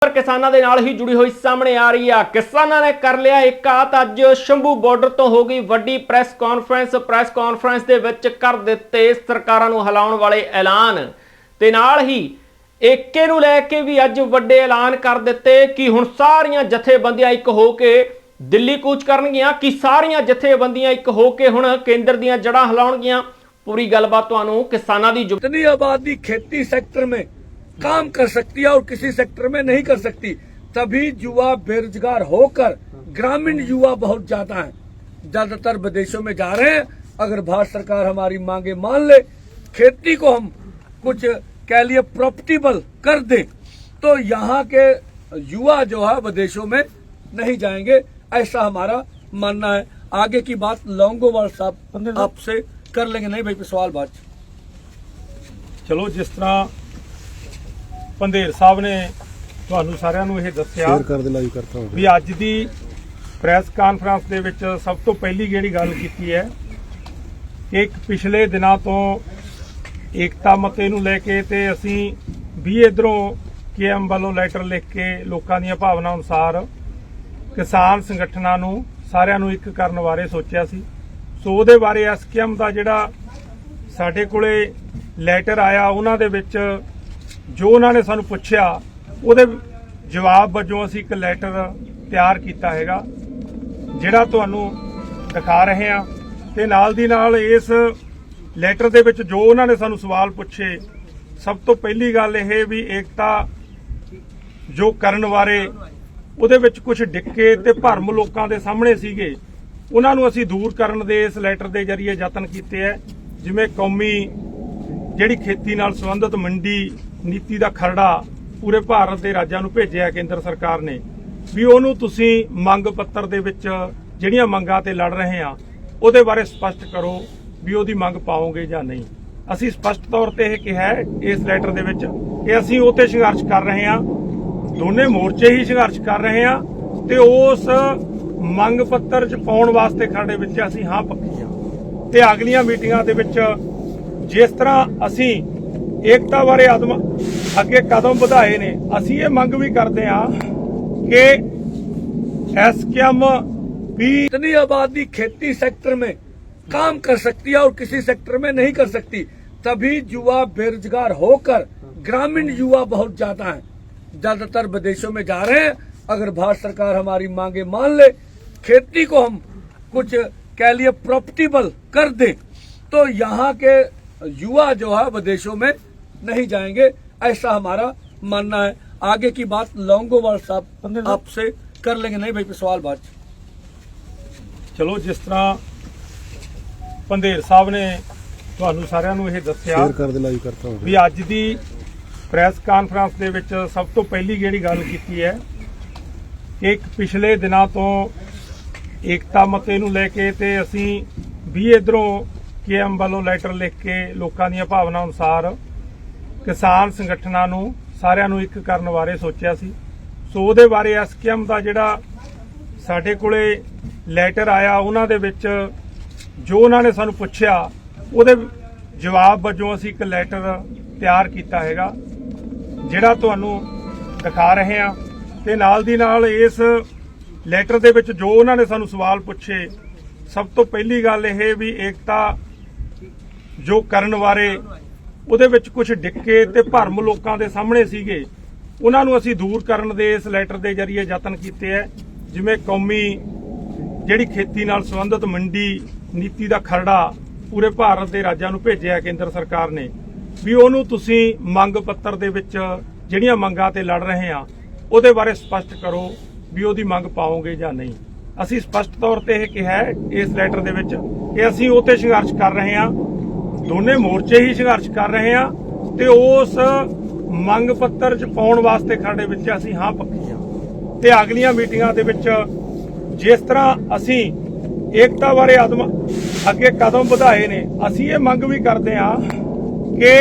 ਪਰ ਕਿਸਾਨਾਂ ਦੇ ਨਾਲ ਹੀ ਜੁੜੀ ਹੋਈ ਸਾਹਮਣੇ ਆ ਰਹੀ ਆ। ਕਿਸਾਨਾਂ ਨੇ ਕਰ ਲਿਆ ਇੱਕ ਆਤ ਅੱਜ ਸ਼ੰਭੂ ਬਾਰਡਰ ਤੋਂ ਹੋ ਗਈ ਵੱਡੀ ਪ੍ਰੈਸ ਕਾਨਫਰੰਸ ਪ੍ਰੈਸ ਕਾਨਫਰੰਸ ਦੇ ਵਿੱਚ ਕਰ ਦਿੱਤੇ ਸਰਕਾਰਾਂ ਨੂੰ ਹਲਾਉਣ ਵਾਲੇ ਐਲਾਨ। ਤੇ ਨਾਲ ਹੀ ਏਕੇ ਨੂੰ ਲੈ ਕੇ ਵੀ ਅੱਜ ਵੱਡੇ ਐਲਾਨ ਕਰ ਦਿੱਤੇ ਕਿ ਹੁਣ ਸਾਰੀਆਂ ਜਥੇਬੰਦੀਆਂ ਇੱਕ ਹੋ ਕੇ ਦਿੱਲੀ ਕੂਚ ਕਰਨਗੀਆਂ। ਕਿ ਸਾਰੀਆਂ ਜਥੇਬੰਦੀਆਂ ਇੱਕ ਹੋ ਕੇ ਹੁਣ ਕੇਂਦਰ ਦੀਆਂ ਜੜਾਂ ਹਿਲਾਉਣਗੀਆਂ। ਪੂਰੀ ਗੱਲਬਾਤ ਤੁਹਾਨੂੰ ਕਿਸਾਨਾਂ ਦੀ ਜਿਤਨੀ ਆਬਾਦੀ ਖੇਤੀ ਸੈਕਟਰ ਵਿੱਚ काम कर सकती है और किसी सेक्टर में नहीं कर सकती तभी युवा बेरोजगार होकर ग्रामीण युवा बहुत ज़्यादा है। ज़्यादातर विदेशों में जा रहे हैं। अगर भारत सरकार हमारी मांगे मान ले खेती को हम कुछ कह लिए प्रॉफिटेबल कर दे तो यहाँ के युवा जो है विदेशों में नहीं जाएँगे ऐसा हमारा मानना है। आगे की बात लौंगोवाल साहब आपसे कर लेंगे। नहीं भाई सवाल बात। चलो जिस तरह ਪੰਧੇਰ ਸਾਹਿਬ ਨੇ ਤੁਹਾਨੂੰ ਸਾਰਿਆਂ ਨੂੰ ਇਹ ਦੱਸਿਆ ਸ਼ੇਅਰ ਕਰ ਦੇ ਲਾਈਵ ਕਰਤਾ ਵੀ ਅੱਜ ਦੀ ਪ੍ਰੈਸ ਕਾਨਫਰੰਸ ਦੇ ਵਿੱਚ ਸਭ ਤੋਂ ਪਹਿਲੀ ਜਿਹੜੀ ਗੱਲ ਕੀਤੀ ਹੈ ਕਿ ਇੱਕ ਪਿਛਲੇ ਦਿਨਾਂ ਤੋਂ ਏਕਤਾ ਮਤੇ ਨੂੰ ਲੈ ਕੇ ਤੇ ਅਸੀਂ ਵੀ ਇਧਰੋਂ ਕੇਐਮ ਵੱਲੋਂ ਲੈਟਰ ਲਿਖ ਕੇ ਲੋਕਾਂ ਦੀਆਂ ਭਾਵਨਾ ਅਨੁਸਾਰ ਕਿਸਾਨ ਸੰਗਠਨਾਂ ਨੂੰ ਸਾਰਿਆਂ ਨੂੰ ਇੱਕ ਕਰਨ ਬਾਰੇ ਸੋਚਿਆ ਸੀ। ਸੋ ਉਹਦੇ ਬਾਰੇ ਐਸਕੇਐਮ ਦਾ ਜਿਹੜਾ ਸਾਡੇ ਕੋਲੇ ਲੈਟਰ ਆਇਆ ਉਹਨਾਂ ਦੇ ਵਿੱਚ ਜੋ ਉਹਨਾਂ ਨੇ ਸਾਨੂੰ ਪੁੱਛਿਆ, ਉਹਦੇ ਜਵਾਬ ਵਜੋਂ ਅਸੀਂ ਇੱਕ ਲੈਟਰ ਤਿਆਰ ਕੀਤਾ ਹੈਗਾ, ਜਿਹੜਾ ਤੁਹਾਨੂੰ ਦਿਖਾ ਰਹੇ ਹਾਂ ਤੇ ਨਾਲ ਦੀ ਨਾਲ ਇਸ ਲੈਟਰ ਦੇ ਵਿੱਚ ਜੋ ਉਹਨਾਂ ਨੇ ਸਾਨੂੰ ਸਵਾਲ ਪੁੱਛੇ, ਸਭ ਤੋਂ ਪਹਿਲੀ ਗੱਲ ਇਹ ਵੀ ਏਕਤਾ ਜੋ ਕਰਨ ਬਾਰੇ ਉਹਦੇ ਵਿੱਚ ਕੁਝ ਡਿੱਕੇ ਤੇ ਭਰਮ ਲੋਕਾਂ ਦੇ ਸਾਹਮਣੇ ਸੀਗੇ, ਉਹਨਾਂ ਨੂੰ ਅਸੀਂ ਦੂਰ ਕਰਨ ਦੇ ਇਸ ਲੈਟਰ ਦੇ ਜ਼ਰੀਏ ਯਤਨ ਕੀਤੇ ਹੈ, ਜਿਵੇਂ ਕੌਮੀ ਜਿਹੜੀ ਖੇਤੀ ਨਾਲ ਸੰਬੰਧਿਤ ਮੰਡੀ ਨੀਤੀ ਦਾ ਖਰੜਾ ਪੂਰੇ ਭਾਰਤ ਦੇ ਰਾਜਾਂ ਨੂੰ ਭੇਜਿਆ ਕੇਂਦਰ ਸਰਕਾਰ ਨੇ, ਵੀ ਉਹਨੂੰ ਤੁਸੀਂ ਮੰਗ ਪੱਤਰ ਦੇ ਵਿੱਚ ਜਿਹੜੀਆਂ ਮੰਗਾਂ ਤੇ ਲੜ ਰਹੇ ਆ ਉਹਦੇ ਬਾਰੇ ਸਪਸ਼ਟ ਕਰੋ ਵੀ ਉਹਦੀ ਮੰਗ ਪਾਓਗੇ ਜਾਂ ਨਹੀਂ। ਅਸੀਂ ਸਪਸ਼ਟ ਤੌਰ ਤੇ ਇਹ ਕਿਹਾ ਇਸ ਲੈਟਰ ਦੇ ਵਿੱਚ ਕਿ ਅਸੀਂ ਉਹ ਤੇ ਸੰਘਰਸ਼ ਕਰ ਰਹੇ ਹਾਂ, ਦੋਨੇ ਮੋਰਚੇ ਹੀ ਸੰਘਰਸ਼ ਕਰ ਰਹੇ ਹਾਂ ਤੇ ਉਸ ਮੰਗ ਪੱਤਰ ਚ ਪਾਉਣ ਵਾਸਤੇ ਖੜੇ ਵਿੱਚ ਅਸੀਂ ਹਾਂ ਪੱਕੀ ਹਾਂ। ਤੇ ਅਗਲੀਆਂ ਮੀਟਿੰਗਾਂ ਦੇ ਵਿੱਚ ਜਿਸ ਤਰ੍ਹਾਂ ਅਸੀਂ ਏਕਤਾ ਬਾਰੇ ਆਦਮ ਅੱਗੇ ਕਦਮ ਵਧਾਏ ਨੇ ਅਸੀਂ ਇਹ ਮੰਗ ਵੀ ਕਰਦੇ ਹਾਂ ਕਿ ਐਸਕੇਐਮ ਵੀ इतनी आबादी खेती सेक्टर में काम कर सकती है और किसी सेक्टर में नहीं कर सकती तभी युवा बेरोजगार होकर ग्रामीण युवा बहुत ज्यादा है ज्यादातर विदेशों में जा रहे हैं अगर भारत सरकार हमारी मांगे मान ले खेती को हम कुछ कह लिए प्रॉफिटेबल कर दे तो यहाँ के युवा जो है विदेशों में नहीं जाएंगे ऐसा हमारा मानना है आगे की बात लौंगोवाल साहब आपसे कर लेंगे नहीं भाई सवाल बात ਚਲੋ ਜਿਸ ਤਰ੍ਹਾਂ ਪੰਧੇਰ ਸਾਹਿਬ ਨੇ ਤੁਹਾਨੂੰ ਸਾਰਿਆਂ ਨੂੰ ਇਹ ਦੱਸਿਆ ਸ਼ੇਅਰ ਕਰ ਦੇ ਲਾਈਵ ਕਰਤਾ ਹੂੰ ਵੀ ਅੱਜ ਦੀ ਪ੍ਰੈਸ ਕਾਨਫਰੰਸ ਦੇ ਵਿੱਚ ਸਭ ਤੋਂ ਪਹਿਲੀ ਜਿਹੜੀ ਗੱਲ ਕੀਤੀ ਹੈ ਕਿ ਇੱਕ ਪਿਛਲੇ ਦਿਨਾਂ ਤੋਂ ਏਕਤਾ ਮਤੇ ਨੂੰ ਲੈ ਕੇ ਤੇ ਅਸੀਂ ਵੀ ਇਧਰੋਂ ਕੇਐਮ ਵੱਲੋਂ ਲੈਟਰ ਲਿਖ ਕੇ ਲੋਕਾਂ ਦੀਆਂ ਭਾਵਨਾ ਅਨੁਸਾਰ ਕਿਸਾਨ ਸੰਗਠਨਾਂ ਨੂੰ, ਸਾਰਿਆਂ ਨੂੰ ਇੱਕ ਕਰਨ ਬਾਰੇ ਸੋਚਿਆ ਸੀ। ਸੋ ਉਹਦੇ ਬਾਰੇ ਐਸਕੇਐਮ ਦਾ ਜਿਹੜਾ ਸਾਡੇ ਕੋਲੇ ਲੈਟਰ ਆਇਆ, ਉਹਨਾਂ ਦੇ ਵਿੱਚ ਜੋ ਉਹਨਾਂ ਨੇ ਸਾਨੂੰ ਪੁੱਛਿਆ, ਉਹਦੇ ਜਵਾਬ ਵਜੋਂ ਅਸੀਂ ਇੱਕ ਲੈਟਰ ਤਿਆਰ ਕੀਤਾ ਹੈਗਾ, ਜਿਹੜਾ ਤੁਹਾਨੂੰ ਦਿਖਾ ਰਹੇ ਹਾਂ। ਤੇ ਨਾਲ ਦੀ ਨਾਲ ਇਸ ਲੈਟਰ ਦੇ ਵਿੱਚ ਜੋ ਉਹਨਾਂ ਨੇ ਸਾਨੂੰ ਸਵਾਲ ਪੁੱਛੇ, ਸਭ ਤੋਂ ਪਹਿਲੀ ਗੱਲ ਇਹ ਵੀ ਏਕਤਾ ਜੋ ਕਰਨ ਬਾਰੇ ਉਹਦੇ ਵਿੱਚ ਕੁਝ ਡਿੱਕੇ ਤੇ ਭਰਮ ਲੋਕਾਂ ਦੇ ਸਾਹਮਣੇ ਸੀਗੇ। ਉਹਨਾਂ ਨੂੰ ਅਸੀਂ ਦੂਰ ਕਰਨ ਦੇ ਇਸ ਲੈਟਰ ਦੇ ਜ਼ਰੀਏ ਯਤਨ ਕੀਤੇ ਹੈ, ਜਿਵੇਂ ਕੌਮੀ ਜਿਹੜੀ ਖੇਤੀ ਨਾਲ ਸੰਬੰਧਿਤ ਮੰਡੀ ਨੀਤੀ ਦਾ ਖਰੜਾ ਪੂਰੇ ਭਾਰਤ ਦੇ ਰਾਜਾਂ ਨੂੰ ਭੇਜਿਆ ਕੇਂਦਰ ਸਰਕਾਰ ਨੇ। ਵੀ ਉਹਨੂੰ ਤੁਸੀਂ ਮੰਗ ਪੱਤਰ ਦੇ ਵਿੱਚ ਜਿਹੜੀਆਂ ਮੰਗਾਂ ਤੇ ਲੜ ਰਹੇ ਆ ਉਹਦੇ ਬਾਰੇ ਸਪਸ਼ਟ ਕਰੋ ਵੀ ਉਹਦੀ ਮੰਗ ਪਾਓਗੇ ਜਾਂ ਨਹੀਂ। ਅਸੀਂ ਸਪਸ਼ਟ ਤੌਰ ਤੇ ਇਹ ਕਿਹਾ ਇਸ ਲੈਟਰ ਦੇ ਵਿੱਚ, ਕਿ ਅਸੀਂ ਉਹ ਤੇ ਸੰਘਰਸ਼ ਕਰ ਰਹੇ ਹਾਂ ਦੋਨੇ ਮੋਰਚੇ ਹੀ ਸੰਘਰਸ਼ ਕਰ ਰਹੇ ਹਾਂ ਤੇ ਉਸ ਮੰਗ ਪੱਤਰ ਚ ਪਾਉਣ ਵਾਸਤੇ ਖੜੇ ਵਿੱਚ ਅਸੀਂ ਹਾਂ ਪੱਕੀ ਹਾਂ ਤੇ ਅਗਲੀਆਂ ਮੀਟਿੰਗਾਂ ਦੇ ਵਿੱਚ ਜਿਸ ਤਰ੍ਹਾਂ ਅਸੀਂ ਏਕਤਾ ਬਾਰੇ ਆਦਮ ਅੱਗੇ ਕਦਮ ਵਧਾਏ ਨੇ, ਅਸੀਂ ਇਹ ਮੰਗ ਵੀ ਕਰਦੇ ਹਾਂ ਕਿ